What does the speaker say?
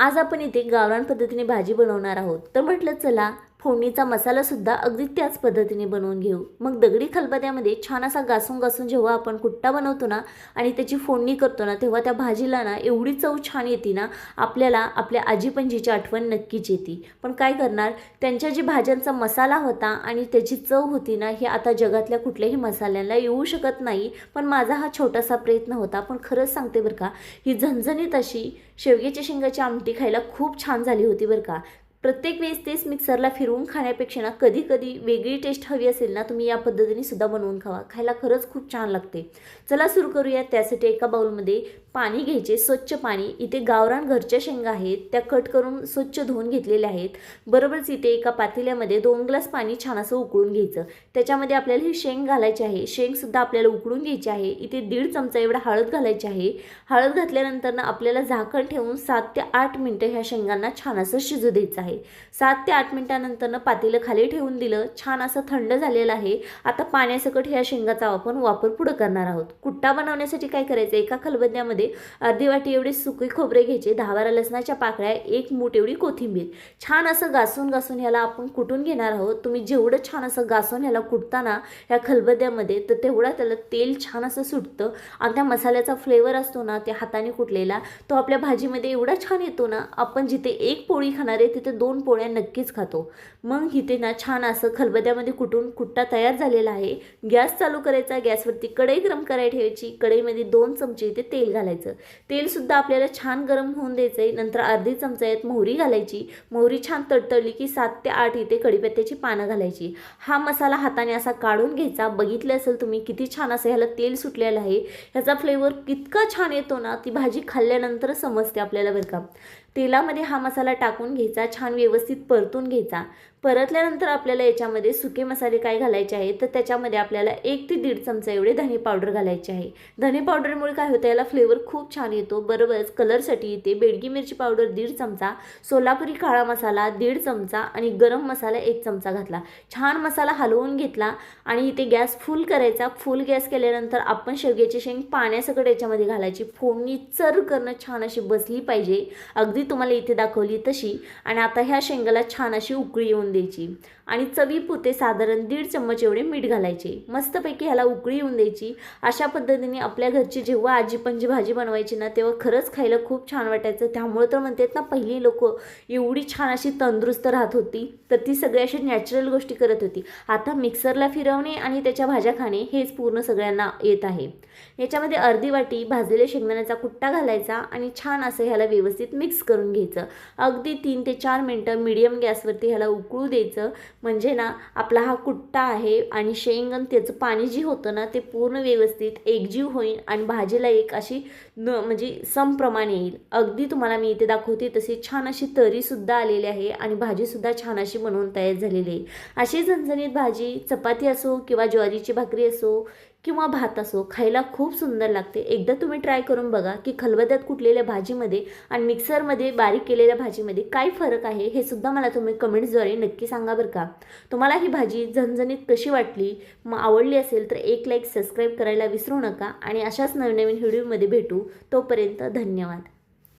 आज आपण इथे गावरान पद्धतीने भाजी बनवणार आहोत. तर म्हटलं चला फोडणीचा मसालासुद्धा अगदी त्याच पद्धतीने बनवून घेऊ. मग दगडी खलबत्यामध्ये छान असा घासून घासून जेव्हा आपण कुट्टा बनवतो ना आणि त्याची फोडणी करतो ना तेव्हा त्या भाजीला ना एवढी चव छान येते ना आपल्याला आपल्या आजीपणजीची आठवण नक्कीच येते. पण काय करणार त्यांच्या जी भाज्यांचा मसाला होता आणि त्याची चव होती ना हे आता जगातल्या कुठल्याही मसाल्याला येऊ शकत नाही. पण माझा हा छोटासा प्रयत्न होता. पण खरंच सांगते बरं का ही झणझणीत अशी शेवग्याच्या शेंगाची आमटी खायला खूप छान झाली होती बरं का. प्रत्येक वेळेस तेच मिक्सरला फिरवून खाण्यापेक्षा ना कधी कधी वेगळी टेस्ट हवी असेल ना तुम्ही या पद्धतीने सुद्धा बनवून खावा. खायला खरंच खूप छान लागते. चला सुरू करूया. त्यासाठी एका बाउलमध्ये पाणी घ्यायचे स्वच्छ पाणी. इथे गावरान घरच्या शेंगा आहेत त्या कट करून स्वच्छ धुवून घेतलेल्या आहेत. बरोबरच इथे एका पातेल्यामध्ये दोन ग्लास पाणी छान असं उकळून घ्यायचं. त्याच्यामध्ये आपल्याला ही शेंग घालायची आहे. शेंगसुद्धा आपल्याला उकळून घ्यायची आहे. इथे दीड चमचा एवढा हळद घालायची आहे. हळद घातल्यानंतर ना आपल्याला झाकण ठेवून सात ते आठ मिनटं ह्या शेंगांना छान असं शिजू द्यायचं आहे. सात ते आठ मिनटानंतर पातेलं खाली ठेवून दिलं. छान असं थंड झालेलं आहे. आता पाण्यासकट ह्या शेंगाचा आपण वापर पुढं करणार आहोत. कुट्टा बनवण्यासाठी काय करायचं? एका खलबद्यामध्ये अर्धी वाटी एवढे सुके खोबरे घ्यायचे. दहा बारा लसणाच्या पाकळ्या एक मूठ एवढी कोथिंबीर. छान असं घासून घासून ह्याला आपण कुटून घेणार आहोत. तुम्ही जेवढं छान असं घासून ह्याला कुटताना ह्या खलबद्यामध्ये तर तेवढा त्याला तेल छान असं सुटतं. आणि त्या मसाल्याचा फ्लेवर असतो ना त्या हाताने कुटलेला तो आपल्या भाजीमध्ये एवढा छान येतो ना आपण जिथे एक पोळी खाणार आहे तिथे दोन पोळ्या नक्कीच खातो. मग इथे ना छान असं खलबद्यामध्ये कुटून कुट्टा तयार झालेला आहे. गॅस चालू करायचा गॅसवरती कढई गरम करायला ठेवायची. कढईमध्ये दोन चमचे इथे तेल घालायचं. तेलसुद्धा आपल्याला छान गरम होऊन द्यायचं आहे नंतर अर्धी चमचा यात मोहरी घालायची. मोहरी छान तडतडली की सात ते आठ इथे कढीपत्त्याची पानं घालायची. हा मसाला हाताने असा काढून घ्यायचा. बघितलं असेल तुम्ही किती छान असं ह्याला तेल सुटलेलं आहे. ह्याचा फ्लेवर कितका छान येतो ना ती भाजी खाल्ल्यानंतर समजते आपल्याला बरं का. तेलामध्ये हा मसाला टाकून घ्यायचा. छान व्यवस्थित परतून घ्यायचा. परतल्यानंतर आपल्याला याच्यामध्ये सुके मसाले काय घालायचे आहेत? तर त्याच्यामध्ये आपल्याला एक ते दीड चमचा एवढे धने पावडर घालायचे आहे. धने पावडरमुळे काय होतं? याला फ्लेवर खूप छान येतो. बरोबरच कलरसाठी येते. बेडगी मिरची पावडर दीड चमचा सोलापुरी काळा मसाला दीड चमचा आणि गरम मसाला एक चमचा घातला. छान मसाला हलवून घेतला आणि इथे गॅस फुल करायचा. फुल गॅस केल्यानंतर आपण शेवग्याची शेंग पाण्यासकट याच्यामध्ये घालायची. फोडणी चर करणं छान अशी बसली पाहिजे. अगदी तुम्हाला इथे दाखवली तशी. आणि आता ह्या शेंगाला छान अशी उकळी येऊन द्यायची. आणि चवीपुते साधारण दीड चम्मच एवढे मीठ घालायचे. मस्तपैकी ह्याला उकळी येऊन द्यायची. अशा पद्धतीने आपल्या घरची जेव्हा आजी पणजी भाजी बनवायची ना तेव्हा खरंच खायला खूप छान वाटायचं. त्यामुळं तर म्हणतात ना पहिली लोक एवढी छान अशी तंदुरुस्त राहत होती तर ती सगळी अशी नॅचरल गोष्टी करत होती. आता मिक्सरला फिरवणे आणि त्याच्या भाज्या खाणे हेच पूर्ण सगळ्यांना येत आहे. याच्यामध्ये अर्धी वाटी भाजलेल्या शेंगदाण्याचा कुट्टा घालायचा आणि छान असं ह्याला व्यवस्थित मिक्स करून घ्यायचं. अगदी तीन ते चार मिनटं मिडियम गॅसवरती ह्याला उकळून उकळू द्यायचं. म्हणजे ना आपला हा कुट्टा आहे आणि शेंगण त्याचं पाणी जे होतं ना ते पूर्ण व्यवस्थित एकजीव होईल आणि भाजीला एक अशी न म्हणजे समप्रमाणे येईल. अगदी तुम्हाला मी इथे दाखवते तशी छान अशी तरीसुद्धा आलेली आहे आणि भाजीसुद्धा छान अशी बनवून तयार झालेली आहे. अशी झणझणीत भाजी चपाती असो किंवा ज्वारीची भाकरी असो किंवा भात असो खायला खूप सुंदर लागते. एकदा तुम्ही ट्राय करून बघा की खलबत्यात कुटलेल्या भाजीमध्ये आणि मिक्सरमध्ये बारीक केलेल्या भाजीमध्ये काय फरक आहे हे सुद्धा मला तुम्ही कमेंट्सद्वारे नक्की सांगा बरं का. तुम्हाला ही भाजी झणझणीत कशी वाटली मग आवडली असेल तर एक लाईक सबस्क्राईब करायला विसरू नका. आणि अशाच नवीन नवीन व्हिडिओमध्ये भेटू. तोपर्यंत धन्यवाद.